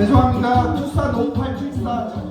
죄송합니다. 7사 5874.